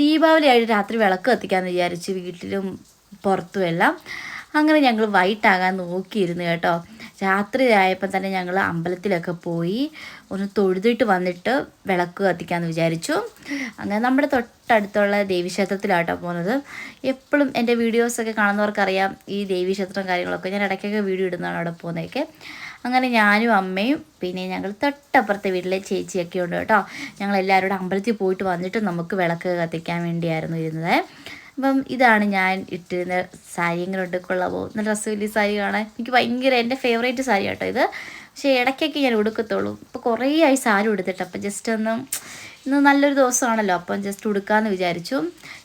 ദീപാവലി ആയിട്ട് രാത്രി വിളക്ക് കത്തിക്കാമെന്ന് വിചാരിച്ച് വീട്ടിലും പുറത്തും എല്ലാം അങ്ങനെ ഞങ്ങൾ വൈകിട്ടാകാൻ നോക്കിയിരുന്നു കേട്ടോ. രാത്രി ആയപ്പോൾ തന്നെ ഞങ്ങൾ അമ്പലത്തിലൊക്കെ പോയി ഒന്ന് തൊഴുതിട്ട് വന്നിട്ട് വിളക്ക് കത്തിക്കാമെന്ന് വിചാരിച്ചു. അങ്ങനെ നമ്മുടെ തൊട്ടടുത്തുള്ള ദേവീക്ഷേത്രത്തിലാട്ടോ പോകുന്നത്. എപ്പോഴും എന്റെ വീഡിയോസൊക്കെ കാണുന്നവർക്കറിയാം ഈ ദേവീക്ഷേത്രം കാര്യങ്ങളൊക്കെ. ഞാൻ ഇടയ്ക്കൊക്കെ വീഡിയോ ഇടുന്നതാണ് അവിടെ പോകുന്നതൊക്കെ. അങ്ങനെ ഞാനും അമ്മയും പിന്നെ ഞങ്ങൾ തൊട്ടപ്പുറത്തെ വീട്ടിലെ ചേച്ചിയൊക്കെ ഉണ്ട് കേട്ടോ. ഞങ്ങൾ എല്ലാവരും കൂടെ അമ്പലത്തിൽ പോയിട്ട് വന്നിട്ട് നമുക്ക് വിളക്ക് കത്തിക്കാൻ വേണ്ടിയായിരുന്നു ഇരുന്നത്. അപ്പം ഇതാണ് ഞാൻ ഇട്ടിരുന്ന സാരി കൊള്ളാവോ? നല്ല രസമില്ല സാരി കാണാൻ? എനിക്ക് ഭയങ്കര എന്റെ ഫേവറേറ്റ് സാരി കേട്ടോ ഇത്. പക്ഷേ ഇടയ്ക്കൊക്കെ ഞാൻ ഉടുക്കത്തുള്ളൂ. ഇപ്പോൾ കുറേ ആയി സാരി ഉടുത്തിട്ട്. അപ്പം ജസ്റ്റ് ഒന്ന് ഇന്ന് നല്ലൊരു ദിവസമാണല്ലോ. അപ്പം ജസ്റ്റ് ഉടുക്കാമെന്ന് വിചാരിച്ചു.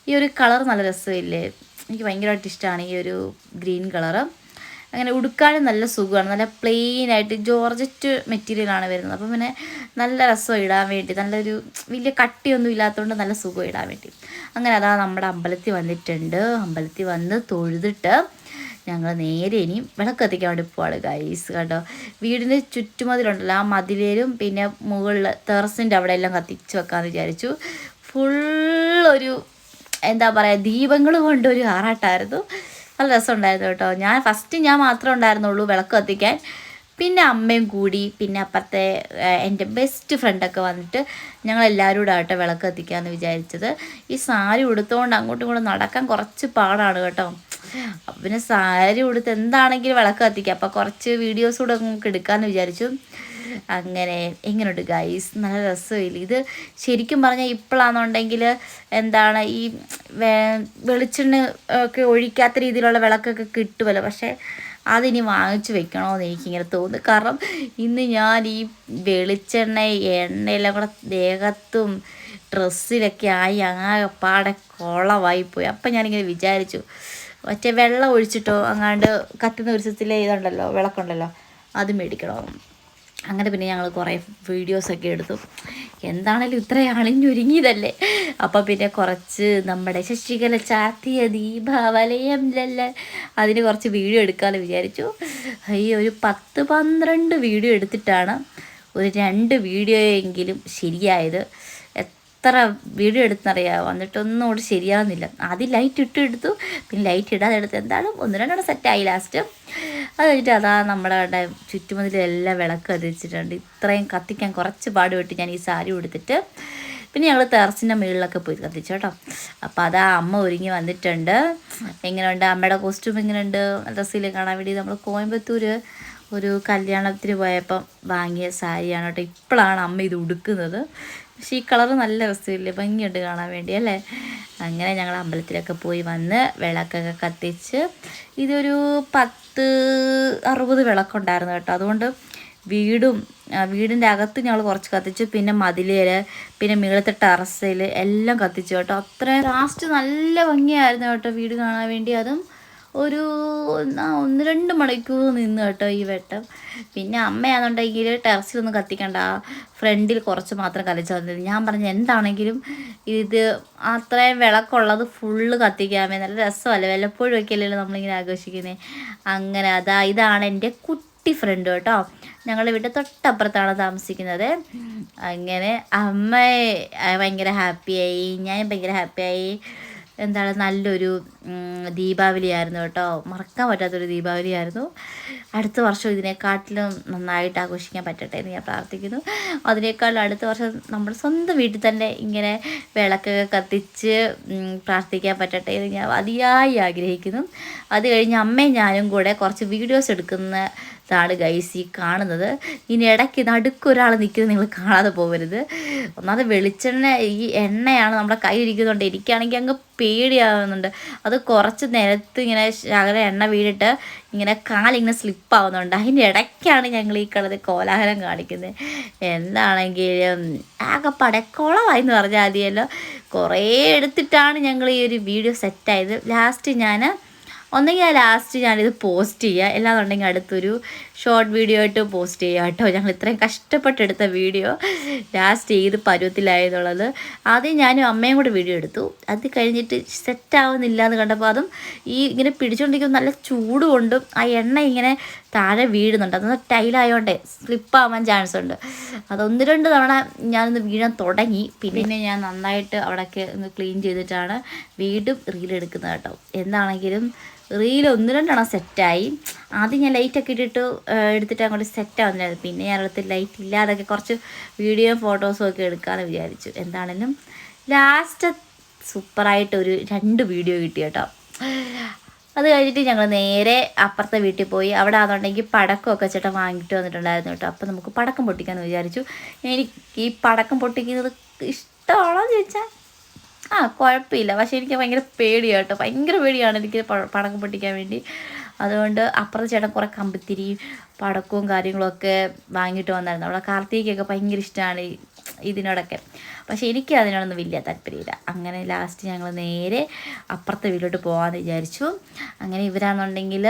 ഈ ഒരു കളർ നല്ല രസമില്ലേ? എനിക്ക് ഭയങ്കരമായിട്ട് ഇഷ്ടമാണ് ഈ ഒരു ഗ്രീൻ കളറ്. അങ്ങനെ ഉടുക്കാനും നല്ല സുഖമാണ്. നല്ല പ്ലെയിൻ ആയിട്ട് ജോർജറ്റ് മെറ്റീരിയലാണ് വരുന്നത്. അപ്പം പിന്നെ നല്ല രസം ഇടാൻ വേണ്ടി. നല്ലൊരു വലിയ കട്ടിയൊന്നും ഇല്ലാത്തതുകൊണ്ട് നല്ല സുഖം ഇടാൻ വേണ്ടി. അങ്ങനെ അതാ നമ്മുടെ അമ്പലത്തിൽ വന്നിട്ടുണ്ട്. അമ്പലത്തിൽ വന്ന് തൊഴുതിട്ട് ഞങ്ങൾ നേരെ ഇനി വിളക്ക് കത്തിക്കാൻ വേണ്ടി പോവാണ് ഗൈസ് കേട്ടോ വീടിന് ചുറ്റുമതിലുണ്ടല്ലോ. ആ മതിലേലും പിന്നെ മുകളിൽ ടെറസിന്റെ അവിടെ എല്ലാം കത്തിച്ച് വെക്കാമെന്ന് വിചാരിച്ചു. ഫുള്ളൊരു എന്താ പറയുക ദീപങ്ങൾ കൊണ്ടൊരു ആറാട്ടായിരുന്നു. നല്ല രസമുണ്ടായിരുന്നു കേട്ടോ. ഞാൻ ഫസ്റ്റ് ഞാൻ മാത്രമേ ഉണ്ടായിരുന്നുള്ളൂ വിളക്ക് കത്തിക്കാൻ. പിന്നെ അമ്മയും കൂടി പിന്നെ അപ്പുറത്തെ എന്റെ ബെസ്റ്റ് ഫ്രണ്ടൊക്കെ വന്നിട്ട് ഞങ്ങൾ എല്ലാവരും കൂടെ ആട്ടെ വിളക്ക് കത്തിക്കാമെന്ന് വിചാരിച്ചത്. ഈ സാരി ഉടുത്തുകൊണ്ട് അങ്ങോട്ടും ഇങ്ങോട്ടും നടക്കാൻ കുറച്ച് പാടാണ് കേട്ടോ. പിന്നെ സാരി ഉടുത്ത് എന്താണെങ്കിലും വിളക്ക് കത്തിക്കാം. അപ്പോൾ കുറച്ച് വീഡിയോസ് കൂടെ നമുക്ക് എടുക്കാമെന്ന് വിചാരിച്ചു. അങ്ങനെ എങ്ങനെയുണ്ട് ഗൈസ് നല്ല രസമില്ല ഇത്. ശരിക്കും പറഞ്ഞാൽ ഇപ്പോഴാണെന്നുണ്ടെങ്കിൽ എന്താണ് ഈ വെളിച്ചെണ്ണ ഒക്കെ ഒഴിക്കാത്ത രീതിയിലുള്ള വിളക്കൊക്കെ കിട്ടുമല്ലോ പക്ഷേ അതിനി വാങ്ങിച്ചു വെക്കണമെന്ന് എനിക്കിങ്ങനെ തോന്നുന്നു. കാരണം ഇന്ന് ഞാൻ ഈ വെളിച്ചെണ്ണ എണ്ണയെല്ലാം കൂടെ ദേഹത്തും ഡ്രസ്സിലൊക്കെ ആയി ആകെപ്പാടെ കുളമായി പോയി അപ്പം ഞാനിങ്ങനെ വിചാരിച്ചു മറ്റേ വെള്ളം ഒഴിച്ചിട്ടോ അങ്ങാണ്ട് കത്തുന്ന ഒരു ദിവസത്തിലെ ഇതുണ്ടല്ലോ വിളക്കുണ്ടല്ലോ അത് മേടിക്കണം? അങ്ങനെ പിന്നെ ഞങ്ങൾ കുറേ വീഡിയോസൊക്കെ എടുത്തു. എന്താണേലും ഇത്ര അളിഞ്ഞൊരുങ്ങിയതല്ലേ? അപ്പം പിന്നെ കുറച്ച് നമ്മുടെ ശശികല ചാത്തിയ ദീപാവലയം ലല്ല അതിന് കുറച്ച് വീഡിയോ എടുക്കാമെന്ന് വിചാരിച്ചു. ഈ ഒരു പത്ത് പന്ത്രണ്ട് വീഡിയോ എടുത്തിട്ടാണ് ഒരു രണ്ട് വീഡിയോയെങ്കിലും ശരിയായത്. എത്ര വീഡിയോ എടുത്തെന്നറിയാമോ എന്നിട്ടൊന്നും കൂടി ശരിയാവുന്നില്ല. ആദ്യം ലൈറ്റ് ഇട്ട് എടുത്തു. പിന്നെ ലൈറ്റ് ഇടാതെ എന്താണ് ഒന്ന് രണ്ടെണ്ണം സെറ്റായി ലാസ്റ്റ് അത് കഴിഞ്ഞിട്ട് അതാ നമ്മുടെ അവിടെ ചുറ്റുമതിലെല്ലാം വിളക്ക് കത്തിച്ചിട്ടുണ്ട് ഇത്രയും കത്തിക്കാൻ കുറച്ച് പാടുപെട്ട് ഞാൻ ഈ സാരി ഉടുത്തിട്ട് പിന്നെ ഞങ്ങൾ ടെറസിന്റെ മുകളിലൊക്കെ പോയി കത്തിച്ചു കേട്ടോ. അപ്പോൾ അതാ അമ്മ ഒരുങ്ങി വന്നിട്ടുണ്ട്. എങ്ങനെയുണ്ട്? അമ്മയുടെ കോസ്റ്റ്യൂം എങ്ങനെയുണ്ട്? ഡ്രസ്സിൽ കാണാൻ വേണ്ടി? നമ്മൾ കോയമ്പത്തൂർ ഒരു കല്യാണത്തിന് പോയപ്പം വാങ്ങിയ സാരിയാണ് കേട്ടോ. ഇപ്പോഴാണ് അമ്മ ഇത് ഉടുക്കുന്നത്. പക്ഷേ ഈ കളർ നല്ല രസമില്ലേ ഭംഗിയുണ്ട് കാണാൻ വേണ്ടി അല്ലേ? അങ്ങനെ ഞങ്ങൾ അമ്പലത്തിലൊക്കെ പോയി വന്ന് വിളക്കൊക്കെ കത്തിച്ച് ഇതൊരു പത്ത് അറുപത് വിളക്കുണ്ടായിരുന്നു കേട്ടോ. അതുകൊണ്ട് വീടും വീടിന്റെ അകത്ത് ഞങ്ങൾ കുറച്ച് കത്തിച്ചു. പിന്നെ മതിലേൽ പിന്നെ മുകളിലത്തെ ടെറസിൽ എല്ലാം കത്തിച്ചു കേട്ടോ. അത്രയും ലാസ്റ്റ് നല്ല ഭംഗിയായിരുന്നു കേട്ടോ വീട് കാണാൻ വേണ്ടി. അതും ഒരു ഒന്ന് രണ്ട് മണിക്കൂർ നിന്ന് കേട്ടോ ഈ വെട്ടം. പിന്നെ അമ്മയാണെന്നുണ്ടെങ്കിൽ ടെറസിലൊന്നും കത്തിക്കണ്ട. ഫ്രണ്ടിൽ കുറച്ച് മാത്രം കത്തിച്ചാൽ മതി. ഞാൻ പറഞ്ഞ എന്താണെങ്കിലും ഇത് അത്രയും വിളക്കുള്ളത് ഫുള്ള് കത്തിക്കാമേ നല്ല രസമല്ലേ? വല്ലപ്പോഴും ഒക്കെ നമ്മളിങ്ങനെ ആഘോഷിക്കുന്നത് അങ്ങനെ അതാ ഇതാണ് എന്റെ കുട്ടി ഫ്രണ്ട് കേട്ടോ. ഞങ്ങളുടെ വീട്ടിൽ തൊട്ടപ്പുറത്താണ് താമസിക്കുന്നത്. അങ്ങനെ അമ്മ ആ, ഭയങ്കര ഹാപ്പിയായി ഞാൻ ഭയങ്കര ഹാപ്പിയായി എന്താണ് നല്ലൊരു ദീപാവലി ദീപാവലിയായിരുന്നു കേട്ടോ. മറക്കാൻ പറ്റാത്തൊരു ദീപാവലിയായിരുന്നു. അടുത്ത വർഷം ഇതിനെക്കാട്ടിലും നന്നായിട്ട് ആഘോഷിക്കാൻ പറ്റട്ടെ എന്ന് ഞാൻ പ്രാർത്ഥിക്കുന്നു. അതിനേക്കാളും അടുത്ത വർഷം നമ്മൾ സ്വന്തം വീട്ടിൽ തന്നെ ഇങ്ങനെ വിളക്കൊക്കെ കത്തിച്ച് പ്രാർത്ഥിക്കാൻ പറ്റട്ടെ എന്ന് ഞാൻ അതിയായി ആഗ്രഹിക്കുന്നു. അത് കഴിഞ്ഞ് അമ്മയും ഞാനും കൂടെ കുറച്ച് വീഡിയോസ് എടുക്കുന്നതാണ് ഗൈസ് ഈ കാണുന്നത്. ഇനി ഇടയ്ക്ക് നടുക്കൊരാൾ നിൽക്കുന്നത് നിങ്ങൾ കാണാതെ പോകരുത് ഒന്നാമത് വെളിച്ചെണ്ണ ഈ എണ്ണയാണ് നമ്മുടെ കയ്യിലിരിക്കുന്നുണ്ട് എനിക്കാണെങ്കിൽ അങ്ങ് പേടിയാവുന്നുണ്ട്. അത് കുറച്ച് നേരത്ത് ഇങ്ങനെ അങ്ങനെ എണ്ണ വീണിട്ട് ഇങ്ങനെ കാലിങ്ങനെ സ്ലിപ്പാവുന്നുണ്ട് അതിന്റെ ഇടയ്ക്കാണ് ഞങ്ങൾ ഈ കളത് കോലാഹലം കാണിക്കുന്നത്. എന്താണെങ്കിലും ആകെ പടക്കോളമായി എന്ന് പറഞ്ഞാൽ മതിയല്ലോ. കുറേ എടുത്തിട്ടാണ് ഞങ്ങൾ ഈ ഒരു വീഡിയോ സെറ്റായത് ലാസ്റ്റ് ഞാൻ ഒന്നെങ്കിൽ ആ ലാസ്റ്റ് ഞാനിത് പോസ്റ്റ് ചെയ്യുക അല്ലാന്നുണ്ടെങ്കിൽ അടുത്തൊരു ഷോർട്ട് വീഡിയോ ആയിട്ട് പോസ്റ്റ് ചെയ്യുക കേട്ടോ ഞങ്ങൾ ഇത്രയും കഷ്ടപ്പെട്ടെടുത്ത വീഡിയോ ലാസ്റ്റ് ഏത് പരുവത്തിലായെന്നുള്ളത് ആദ്യം ഞാനും അമ്മയും കൂടെ വീഡിയോ എടുത്തു. അത് കഴിഞ്ഞിട്ട് സെറ്റ് ആവുന്നില്ല എന്ന് കണ്ടപ്പോൾ അതും ഈ ഇങ്ങനെ പിടിച്ചുകൊണ്ടിരിക്കുമ്പോൾ നല്ല ചൂടുകൊണ്ടും ആ എണ്ണ ഇങ്ങനെ താഴെ വീഴുന്നുണ്ട്. അതൊന്ന് ടൈലായോണ്ടേ സ്ലിപ്പാവാൻ ചാൻസ് ഉണ്ട്. അതൊന്ന് രണ്ട് തവണ ഞാനൊന്ന് വീഴാൻ തുടങ്ങി. പിന്നെ ഞാൻ നന്നായിട്ട് അവിടെയൊക്കെ ഒന്ന് ക്ലീൻ ചെയ്തിട്ടാണ് വീണ്ടും റീൽ എടുക്കുന്നത് കേട്ടോ. എന്താണെങ്കിലും റീൽ ഒന്ന് രണ്ടെണ്ണം സെറ്റായി ആദ്യം ഞാൻ ലൈറ്റൊക്കെ ഇട്ടിട്ട് എടുത്തിട്ട് അങ്ങോട്ട് സെറ്റ് ആവുന്നില്ലായിരുന്നു പിന്നെ ഞാൻ അടുത്ത് ലൈറ്റ് ഇല്ലാതൊക്കെ കുറച്ച് വീഡിയോ ഫോട്ടോസും ഒക്കെ എടുക്കാമെന്ന് വിചാരിച്ചു. എന്താണെങ്കിലും ലാസ്റ്റ് സൂപ്പറായിട്ട് ഒരു രണ്ട് വീഡിയോ കിട്ടി കേട്ടോ. അത് കഴിഞ്ഞിട്ട് ഞങ്ങൾ നേരെ അപ്പുറത്തെ വീട്ടിൽ പോയി. അവിടെ ആണെന്നുണ്ടെങ്കിൽ പടക്കമൊക്കെ ചേട്ടൻ വാങ്ങിയിട്ട് വന്നിട്ടുണ്ടായിരുന്നു കേട്ടോ. അപ്പോൾ നമുക്ക് പടക്കം പൊട്ടിക്കാമെന്ന് വിചാരിച്ചു. എനിക്ക് ഈ പടക്കം പൊട്ടിക്കുന്നത് ഇഷ്ടമാണോ എന്ന് ചോദിച്ചാൽ ആ കുഴപ്പമില്ല. പക്ഷേ എനിക്ക് ഭയങ്കര പേടിയാണ് കേട്ടോ. ഭയങ്കര പേടിയാണ് എനിക്ക് പടക്കം പൊട്ടിക്കാൻ വേണ്ടി. അതുകൊണ്ട് അപ്പുറത്തെ ചേട്ടൻ കുറേ കമ്പിത്തിരി പടക്കവും കാര്യങ്ങളൊക്കെ വാങ്ങിയിട്ട് വന്നായിരുന്നു. അവിടെ കാർത്തികയ്ക്കൊക്കെ ഭയങ്കര ഇഷ്ടമാണ്. ഇതിനോടൊക്കെ. പക്ഷേ എനിക്ക് അതിനോടൊന്നും വലിയ താല്പര്യമില്ല. അങ്ങനെ ലാസ്റ്റ് ഞങ്ങൾ നേരെ അപ്പുറത്തെ വീട്ടിലോട്ട് പോകാമെന്ന് വിചാരിച്ചു. അങ്ങനെ ഇവരാണെന്നുണ്ടെങ്കിൽ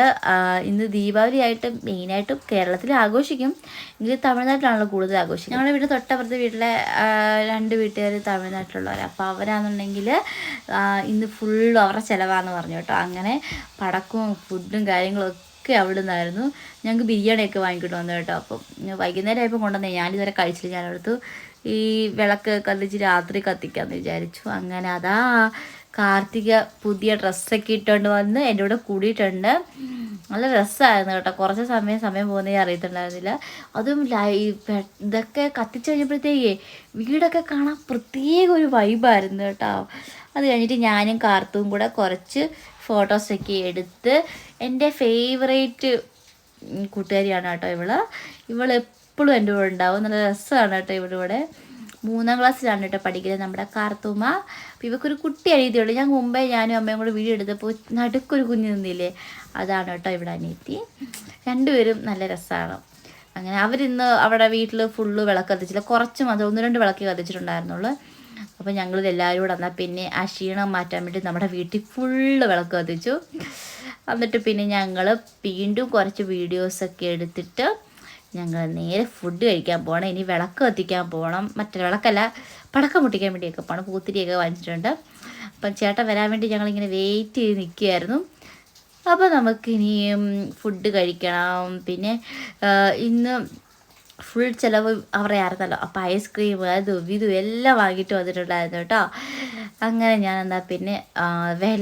ഇന്ന് ദീപാവലി ആയിട്ട് മെയിനായിട്ടും കേരളത്തിൽ ആഘോഷിക്കും. എങ്കിൽ തമിഴ്നാട്ടിലാണല്ലോ കൂടുതൽ ആഘോഷിക്കും ഞങ്ങളുടെ വീട് തൊട്ടപ്പുറത്തെ വീട്ടിലെ രണ്ട് വീട്ടുകാർ തമിഴ്നാട്ടിലുള്ളവർ അപ്പോൾ അവരാണെന്നുണ്ടെങ്കിൽ ഇന്ന് ഫുള്ളും അവരുടെ ചിലവാന്ന് പറഞ്ഞു കേട്ടോ. അങ്ങനെ പടക്കവും ഫുഡും കാര്യങ്ങളൊക്കെ അവിടെ നിന്നായിരുന്നു ഞങ്ങൾക്ക് ബിരിയാണിയൊക്കെ വാങ്ങിക്കൊണ്ട് വന്നു കേട്ടോ. അപ്പം വൈകുന്നേരം ആയപ്പോൾ കൊണ്ടുവന്നേ. ഞാനിതുവരെ കഴിച്ചില്ല. ഞാനടുത്ത് ഈ വിളക്ക് കത്തിച്ച് രാത്രി കത്തിക്കാന്ന് വിചാരിച്ചു. അങ്ങനെ അതാ കാർത്തിക പുതിയ ഡ്രസ്സൊക്കെ ഇട്ടുകൊണ്ട് വന്ന് എന്റെ കൂടെ കൂടിയിട്ടുണ്ട്. നല്ല രസമായിരുന്നു കേട്ടോ. കുറച്ച് സമയം സമയം പോകുന്നേ അറിയത്തുണ്ടായിരുന്നില്ല. അതും ലൈ ഇതൊക്കെ കത്തിച്ച് കഴിഞ്ഞപ്പോഴത്തേക്കേ വീടൊക്കെ കാണാൻ പ്രത്യേക ഒരു വൈബായിരുന്നു കേട്ടോ. അത് കഴിഞ്ഞിട്ട് ഞാനും കാർത്തും കൂടെ കുറച്ച് ഫോട്ടോസൊക്കെ എടുത്ത് എന്റെ ഫേവറേറ്റ് കൂട്ടുകാരിയാണ് കേട്ടോ ഇവൾ. ഇവൾ എപ്പോഴും എന്റെ കൂടെ ഉണ്ടാവും. നല്ല രസമാണ് കേട്ടോ ഇവിടെ കൂടെ മൂന്നാം ക്ലാസ്സിലാണ് കേട്ടോ പഠിക്കുന്നത് നമ്മുടെ കാർത്തൂമ അപ്പോൾ ഇവക്കൊരു കുട്ടി അനിയത്തിയുള്ളൂ ഞാൻ മുമ്പേ ഞാനും അമ്മയും കൂടെ വീഡിയോ എടുത്തപ്പോൾ നടുക്കൊരു കുഞ്ഞ് നിന്നില്ലേ? അതാണ് കേട്ടോ ഇവിടെ അനിയത്തി. രണ്ടുപേരും നല്ല രസമാണ്. അങ്ങനെ അവരിന്ന് അവിടെ വീട്ടിൽ ഫുള്ള് വിളക്ക് കത്തിച്ചില്ല. കുറച്ച് മാത്രം ഒന്ന് രണ്ട് വിളക്ക് കത്തിച്ചിട്ടുണ്ടായിരുന്നുള്ളൂ. അപ്പോൾ ഞങ്ങൾ എല്ലാവരും കൂടെ എന്നാൽ പിന്നെ ആ ക്ഷീണം മാറ്റാൻ വേണ്ടി നമ്മുടെ വീട്ടിൽ ഫുള്ള് വിളക്ക് കത്തിച്ചു. എന്നിട്ട് പിന്നെ ഞങ്ങൾ വീണ്ടും കുറച്ച് വീഡിയോസൊക്കെ എടുത്തിട്ട് ഞങ്ങൾ നേരെ ഫുഡ് കഴിക്കാൻ പോകണം. ഇനി വിളക്ക് കത്തിക്കാൻ പോകണം. മറ്റേ വിളക്കല്ല പടക്കം പൊട്ടിക്കാൻ വേണ്ടിയൊക്കെ പോകണം. പൂത്തിരിയൊക്കെ വാങ്ങിച്ചിട്ടുണ്ട്. അപ്പം ചേട്ടൻ വരാൻ വേണ്ടി ഞങ്ങളിങ്ങനെ വെയിറ്റ് ചെയ്ത് നിൽക്കുകയായിരുന്നു. അപ്പോൾ നമുക്ക് ഇനിയും ഫുഡ് കഴിക്കണം. പിന്നെ ഇന്ന് ഫുൾ ചിലവ് അവരെ ആയിരുന്നല്ലോ. അപ്പോൾ ഐസ്ക്രീം അതും ഇതും എല്ലാം വാങ്ങിയിട്ട് വന്നിട്ടുണ്ടായിരുന്നു കേട്ടോ. അങ്ങനെ ഞാൻ എന്താ പിന്നെ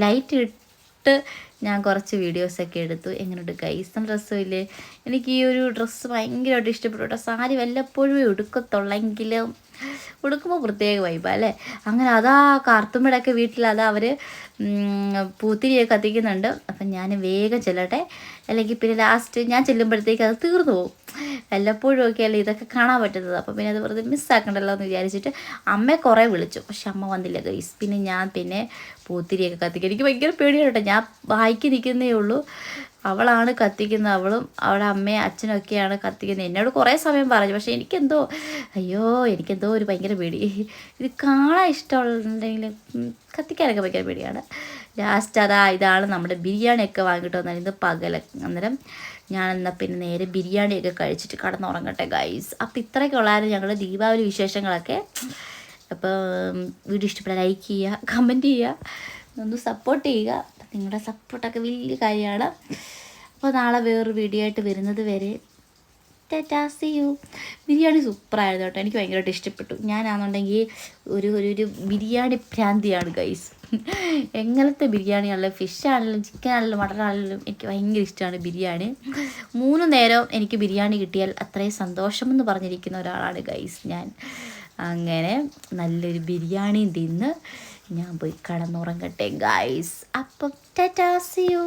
ലൈറ്റ് ഇട്ട് ഞാൻ കുറച്ച് വീഡിയോസൊക്കെ എടുത്തു. എങ്ങനെയുണ്ട് ഗൈസം ഡ്രസ്സും ഇല്ലേ എനിക്ക് ഈ ഒരു ഡ്രസ്സ് ഭയങ്കരമായിട്ട് ഇഷ്ടപ്പെട്ടു കേട്ടോ. സാരി വല്ലപ്പോഴും ഉടുക്കത്തുള്ളെങ്കിലും ഉടുക്കുമ്പോൾ പ്രത്യേക വൈബാ അല്ലേ? അങ്ങനെ അതാ കാർത്തുമ്പടൊക്കെ വീട്ടിൽ അതാ അവർ പൂത്തിരിയൊക്കെ കത്തിക്കുന്നുണ്ട്. അപ്പം ഞാൻ വേഗം ചെല്ലട്ടെ. അല്ലെങ്കിൽ പിന്നെ ലാസ്റ്റ് ഞാൻ ചെല്ലുമ്പോഴത്തേക്ക് അത് തീർന്നു പോകും. വല്ലപ്പോഴും ഒക്കെ അല്ലേ ഇതൊക്കെ കാണാൻ പറ്റുന്നത്. അപ്പം പിന്നെ അത് വെറുതെ മിസ്സാക്കണ്ടല്ലോ എന്ന് വിചാരിച്ചിട്ട് അമ്മയെ കുറേ വിളിച്ചു. പക്ഷെ അമ്മ വന്നില്ല. ഗൈസ് പിന്നെ ഞാൻ പിന്നെ പൂത്തിരിയൊക്കെ കത്തിക്കും. എനിക്ക് ഭയങ്കര പേടിയാണ് കേട്ടോ. ഞാൻ വായിക്ക് നിൽക്കുന്നേ ഉള്ളൂ. അവളാണ് കത്തിക്കുന്നത്. അവളും അവളുടെ അമ്മയും അച്ഛനും ഒക്കെയാണ് കത്തിക്കുന്നത്. എന്നോട് കുറേ സമയം പറഞ്ഞു. പക്ഷേ എനിക്കെന്തോ അയ്യോ എനിക്കെന്തോ ഒരു ഭയങ്കര പേടി. ഇത് കാണാൻ ഇഷ്ടമുണ്ടെങ്കിൽ കത്തിക്കാനൊക്കെ ഭയങ്കര പേടിയാണ്. ലാസ്റ്റ് അതാ ഇതാണ് നമ്മുടെ ബിരിയാണിയൊക്കെ വാങ്ങിയിട്ട് വന്നാൽ ഇത് പകല അന്നേരം ഞാൻ എന്നാൽ പിന്നെ നേരെ ബിരിയാണിയൊക്കെ കഴിച്ചിട്ട് കടന്നുറങ്ങട്ടെ ഗൈസ് അപ്പോൾ ഇത്രയൊക്കെ ഉള്ളായിരുന്നു ഞങ്ങളുടെ ദീപാവലി വിശേഷങ്ങളൊക്കെ. അപ്പോൾ വീഡിയോ ഇഷ്ടപ്പെട്ടാൽ ലൈക്ക് ചെയ്യുക കമന്റ് ചെയ്യുക ഒന്ന് സപ്പോർട്ട് ചെയ്യുക. നിങ്ങളുടെ സപ്പോർട്ടൊക്കെ വലിയ കാര്യമാണ്. അപ്പോൾ നാളെ വേറൊരു വീഡിയോ ആയിട്ട് വരുന്നത് വരെ ടാറ്റാ സി യു ബിരിയാണി സൂപ്പറായിരുന്നു കേട്ടോ. എനിക്ക് ഭയങ്കരമായിട്ട് ഇഷ്ടപ്പെട്ടു. ഞാനാണെന്നുണ്ടെങ്കിൽ ഒരു ഒരു ഒരു ബിരിയാണി ഭ്രാന്തിയാണ് ഗൈസ് എങ്ങനത്തെ ബിരിയാണി ആണെങ്കിലും ഫിഷ് ആണെങ്കിലും ചിക്കൻ ആണെങ്കിലും മട്ടൺ ആണെങ്കിലും എനിക്ക് ഭയങ്കര ഇഷ്ടമാണ് ബിരിയാണി. മൂന്ന് നേരം എനിക്ക് ബിരിയാണി കിട്ടിയാൽ അത്രയും സന്തോഷമെന്ന് പറഞ്ഞിരിക്കുന്ന ഒരാളാണ് ഗൈസ് ഞാൻ. അങ്ങനെ നല്ലൊരു ബിരിയാണി തിന്ന് ഞാൻ പോയി കടന്നുറങ്ങട്ടെ ഗൈസ് അപ്പം ടാറ്റാ സി യു